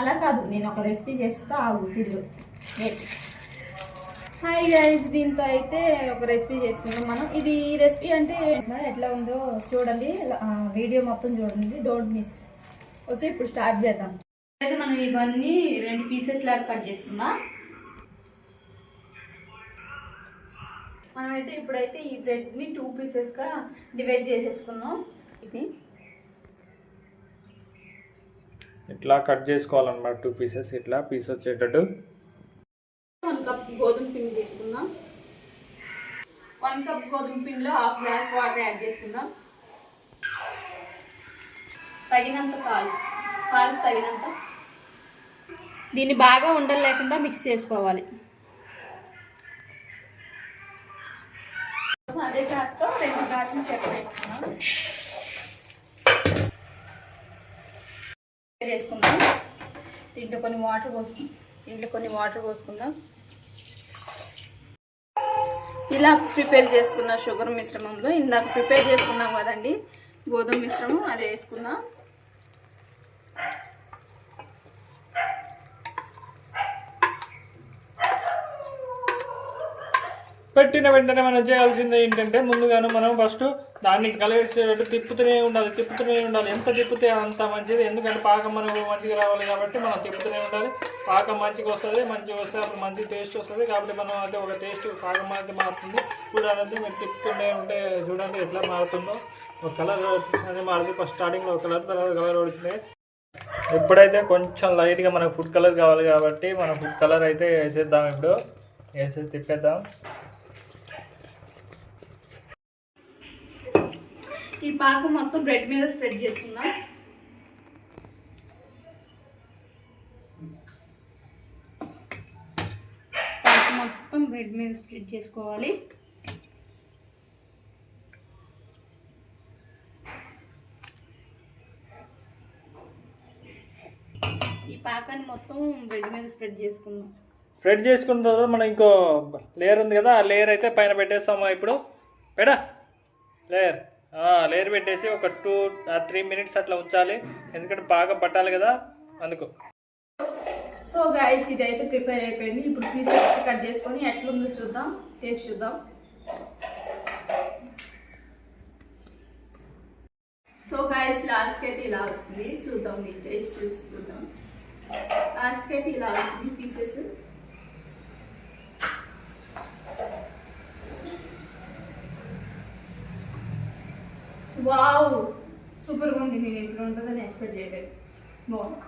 అలా కాదు నేను ఒక రెసిపీ చేస్తా ఆ వెయిట్ హాయ్ గైస్ దీంతో అయితే ఒక రెసిపీ చేసుకున్నాం మనం. ఇది రెసిపీ అంటే ఎట్లా ఉందో చూడండి. వీడియో మొత్తం చూడండి. డోంట్ మిస్ ఓకే ఇప్పుడు స్టార్ట్ చేద్దాం. అయితే మనం ఇవన్నీ రెండు పీసెస్ లాగా కట్ చేసుకుందాం. మనమైతే ఇప్పుడైతే ఈ బ్రెడ్ని టూ పీసెస్గా డివైడ్ చేసేసుకున్నాం ఇది ఇట్లా కట్ చేసుకోవాలన్నమాట టూ పీసెస్ ఇట్లా పీస్ వచ్చేటట్టు. వన్ కప్ గోధుమ పిండి తీసుకుందాం. వన్ కప్ గోధుమ పిండిలో హాఫ్ గ్లాస్ వాటర్ యాడ్ చేసుకుందాం. తగినంత సాల్ట్ సాల్ట్ తగినంత. దీన్ని బాగా ఉండలు లేకుండా మిక్స్ చేసుకోవాలి. అదే గ్లాస్తో రెండు గ్లాసులు చక్కెర చేసుకుందాం. దీంట్లో కొన్ని వాటర్ పోసుకుందాం దీంట్లో కొన్ని వాటర్ పోసుకుందాం. ఇలా ప్రిపేర్ చేసుకున్న షుగర్ మిశ్రమంలో ఇందాక ప్రిపేర్ చేసుకున్నాం కదండి గోధుమ మిశ్రమం అది వేసుకుందాం. పెట్టిన వెంటనే మనం చేయాల్సింది ఏంటంటే ముందుగాను మనం ఫస్ట్ దాన్ని కలిగేసేటట్టు తిప్పుతూనే ఉండాలి తిప్పుతూనే ఉండాలి. ఎంత తిప్పితే అంత మంచిది. ఎందుకంటే పాకం మనకు మంచిగా రావాలి కాబట్టి మనం తిప్పుతూనే ఉండాలి. పాకం మంచిగా వస్తుంది మంచిగా వస్తే అప్పుడు మంచి టేస్ట్ వస్తుంది. కాబట్టి మనం అంటే ఒక టేస్ట్ పాకం అయితే మారుతుంది. చూడాలంటే మీరు తిప్పుతూనే ఉంటే చూడండి ఎట్లా మారుతుందో. ఒక కలర్ అనేది మారుతుంది. ఫస్ట్ స్టార్టింగ్లో ఒక కలర్ తర్వాత కలర్ వచ్చినాయి. ఇప్పుడైతే కొంచెం లైట్గా మనకు ఫుడ్ కలర్ కావాలి కాబట్టి మనం ఫుడ్ కలర్ అయితే వేసేద్దాం ఇప్పుడు. వేసేది తిప్పేద్దాం. ఈ పాకం మొత్తం బ్రెడ్ మీద స్ప్రెడ్ చేసుకుందాం. పాకం మొత్తం బ్రెడ్ మీద స్ప్రెడ్ చేసుకోవాలి. ఈ పాకాన్ని మొత్తం బ్రెడ్ మీద స్ప్రెడ్ చేసుకుందాం. స్ప్రెడ్ చేసుకున్న తర్వాత మనం ఇంకో లేయర్ ఉంది కదా ఆ లేయర్ అయితే పైన పెట్టేస్తాము ఇప్పుడు? పెడా లేయర్. లేయర్ పెట్టేసి ఒక టూ త్రీ మినిట్స్ అట్లా ఉంచాలి. ఎందుకంటే బాగా పట్టాలి కదా అందుకు. సో గాయస్ ఇది అయితే ప్రిపేర్ అయిపోయింది. ఇప్పుడు పీసెస్ కట్ చేసుకొని ఎట్లుందో చూద్దాం టేస్ట్ చూద్దాం. సో గాయస్ లాస్ట్కి అయితే ఇలా వచ్చింది. చూద్దాం టేస్ట్ చూసి చూద్దాం. లాస్ట్కి అయితే ఇలా వచ్చింది పీసెస్ వావ్ సూపర్గా ఉంది నేను ఎప్పుడు ఉంటుందని ఎక్స్పెక్ట్ చేయలేదు. బాగుంది.